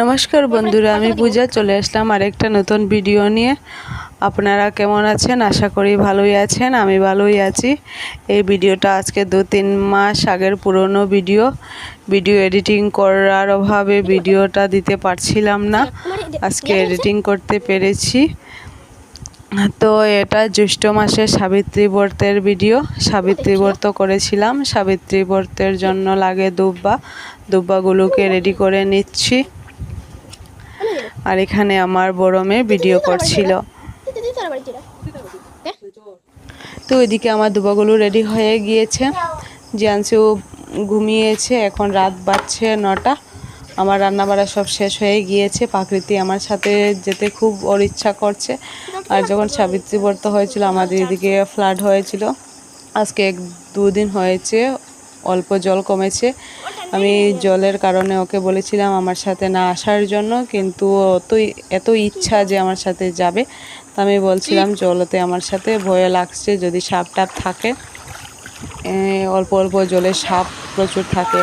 নমস্কার বন্ধুরা, আমি পূজা চলে আসলাম আরেকটা নতুন ভিডিও নিয়ে। আপনারা কেমন আছেন? আশা করি ভালোই আছেন, আমি ভালোই আছি। এই ভিডিওটা আজকে দু তিন মাস আগের পুরনো ভিডিও ভিডিও এডিটিং করার অভাবে ভিডিওটা দিতে পারছিলাম না। আজকে এডিটিং করতে পেরেছি। তো এটা জ্যৈষ্ঠ মাসে সাবিত্রী ব্রতের ভিডিও। সাবিত্রী ব্রত করেছিলাম। সাবিত্রী ব্রতের জন্য লাগে দুব্বা। দুব্বাগুলোকে রেডি করে নিচ্ছি। আর এখানে আমার বড় মেয়ে ভিডিও করছিল। তো ওইদিকে আমার দুবাগুলো রেডি হয়ে গিয়েছে। জিয়ানসু ঘুমিয়েছে। এখন রাত বাজছে নটা। আমার রান্না বাড়া সব শেষ হয়ে গিয়েছে। প্রাকৃতি আমার সাথে যেতে খুব ওর ইচ্ছা করছে। আর যখন সাবিত্রী ব্রত হয়েছিল, আমাদের এদিকে ফ্লাড হয়েছিল। আজকে এক দুদিন হয়েছে, অল্প জল কমেছে। আমি জলের কারণে ওকে বলেছিলাম আমার সাথে না আসার জন্য, কিন্তু অতই, এত ইচ্ছা যে আমার সাথে যাবে। তা আমি বলছিলাম জলতে আমার সাথে, ভয় লাগছে যদি সাপ টাপ থাকে। অল্প অল্প জলে সাপ প্রচুর থাকে।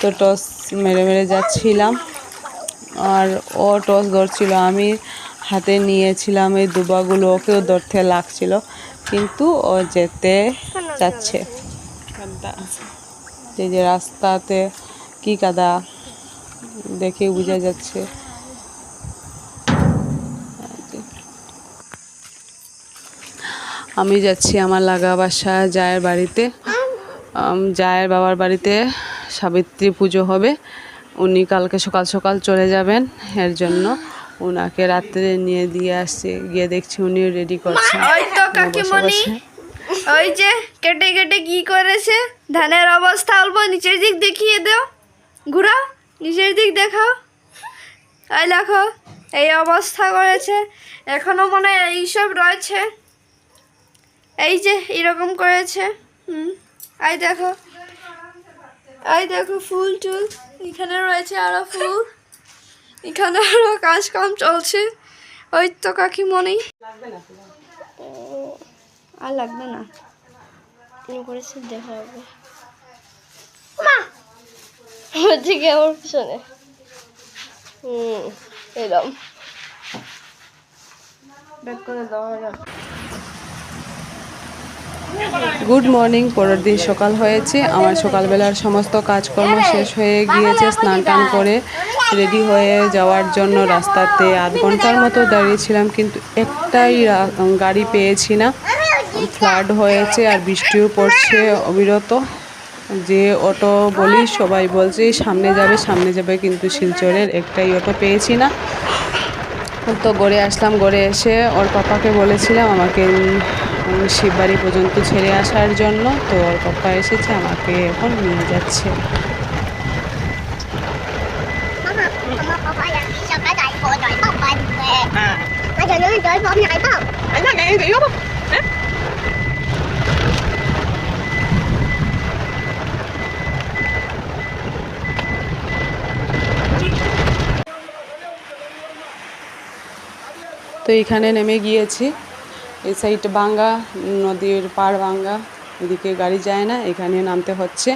তো টস মেরে মেরে যাচ্ছিলাম। আর ও টস ধরছিল, আমি হাতে নিয়েছিলাম এই দুবাগুলো, ওকেও ধরতে লাগছিল। কিন্তু ও যেতে যাচ্ছে এই যে রাস্তাতে কি কাদা দেখে বোঝা যাচ্ছে। আমি যাচ্ছি আমার লাগা বাসা জায়ের বাড়িতে। জায়ের বাবার বাড়িতে সাবিত্রী পুজো হবে। উনি কালকে সকাল সকাল চলে যাবেন। এর জন্য ওনাকে রাত্রে নিয়ে দিয়ে আসছে গিয়ে দেখছি উনি রেডি করছেন। ওই তো বসে। ওই যে কেটে কেটে কি করেছে? ধানের অবস্থা অল্প নিচের দিক দেখিয়ে দাও। ঘুরাও নিচের দিক দেখাও। এই দেখো এই অবস্থা করেছে। এখনও মনে হয় এইসব রয়েছে। এই যে, এরকম করেছে। এই দেখো। আই দেখো, ফুল টুল। এখানে রয়েছে আরও ফুল। এখানে আরও কাজ কাম চলছে। ওই তো কাকি কাকিমণি আর লাগবে না। করেছি দেখা হবে। আমার পিছনে। হুম, এরম। করে দেওয়া গুড মর্নিং পরের দিন সকাল হয়েছে। আমার সকালবেলার সমস্ত কাজকর্ম শেষ হয়ে গিয়েছে, স্নান টান করে রেডি হয়ে যাওয়ার জন্য রাস্তাতে আধ ঘণ্টার মতো দাঁড়িয়েছিলাম কিন্তু একটাই গাড়ি পেয়েছি না। ফ্লাড হয়েছে আর বৃষ্টিও পড়ছে অবিরত। যে অটো বলি সবাই বলছে, সামনে যাবে সামনে যাবে, কিন্তু শিলচরের একটাই অটো পেয়েছি না। তো গড়ে আসলাম, গড়ে এসে ওর পাপাকে বলেছিলাম, আমাকে শিববাড়ি পর্যন্ত ছেড়ে আসার জন্য তো ওর পাপা এসেছে, আমাকে এখন নিয়ে যাচ্ছে। তো এখানে নেমে গিয়েছি। এই সাইড ভাঙ্গা, নদীর পাড় ভাঙ্গা, এদিকে গাড়ি যায় না, এখানে নামতে হচ্ছে।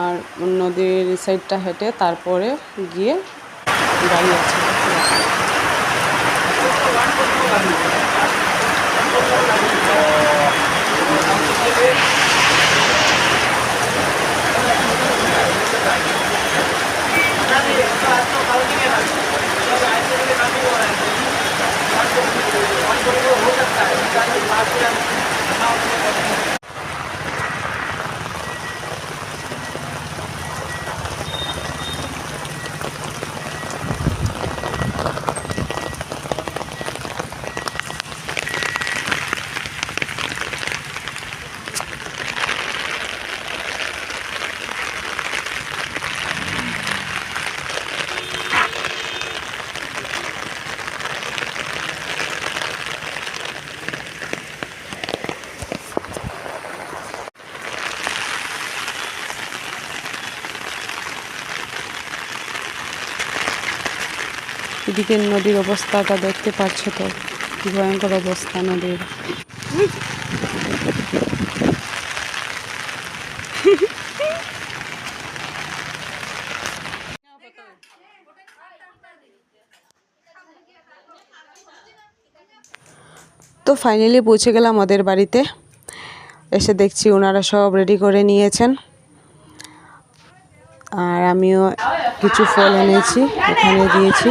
আর নদীর সাইডটা হেঁটে তারপরে গিয়ে গাড়ি আছে। এদিকে নদীর অবস্থাটা দেখতে পাচ্ছ তো? কি ভয়ঙ্কর অবস্থা নদীর। তো ফাইনালি পৌঁছে গেলাম ওদের বাড়িতে। এসে দেখছি ওনারা সব রেডি করে নিয়েছেন। আর আমিও কিছু ফল এনেছি এখানে দিয়েছি।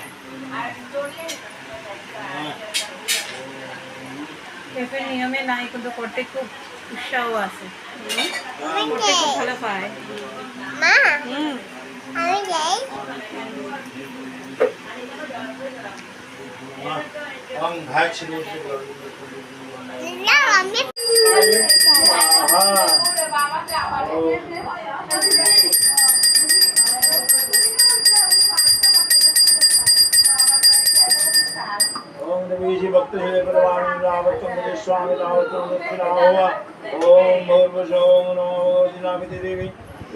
শেফের নিয়মে নাই কিন্তু করতে খুব উৎসাহ আছে। করতে খুব ভালো পায়। হুম। भक्त हे परवाणी रावतम नगे स्वामी रावतम दक्षिणावा ओम भूर्भुवस्सुः नमो दिनामिति देवी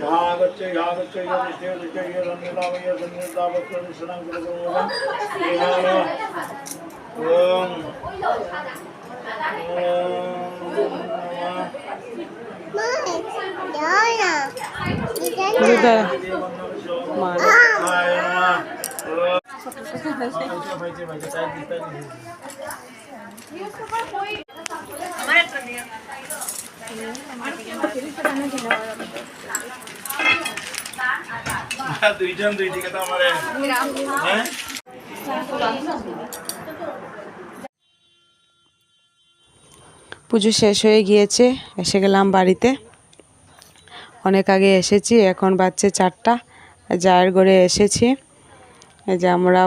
यहाँ गच्छ यहाँ गच्छ यो दृष्टि यो दृष्टि यो सन्निधाम यो सन्निधाम भक्त निशनं कृतम् यहाँ नमः ओम ओम नमः দুইজন দুই দিকে তো আমার পুজো শেষ হয়ে গিয়েছে, এসে গেলাম বাড়িতে। অনেক আগে এসেছি, এখন বাজছে চারটা জায়ের ঘরে এসেছি। এই যে আমরা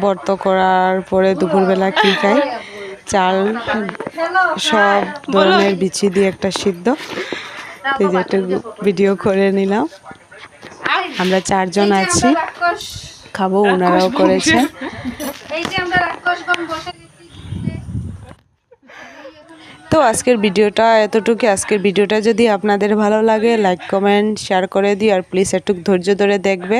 ব্রত করার পরে দুপুরবেলা কী খাই? চাল, সব ধরনের বিচি দিয়ে একটা সিদ্ধ। এই যে একটু ভিডিও করে নিলাম। আমরা চারজন আছি। খাব, ওনারাও গেছি তো আজকের ভিডিওটা এতটুকু। আজকের ভিডিওটা যদি আপনাদের ভালো লাগে লাইক কমেন্ট শেয়ার করে দিই আর প্লিজ একটু ধৈর্য ধরে দেখবে।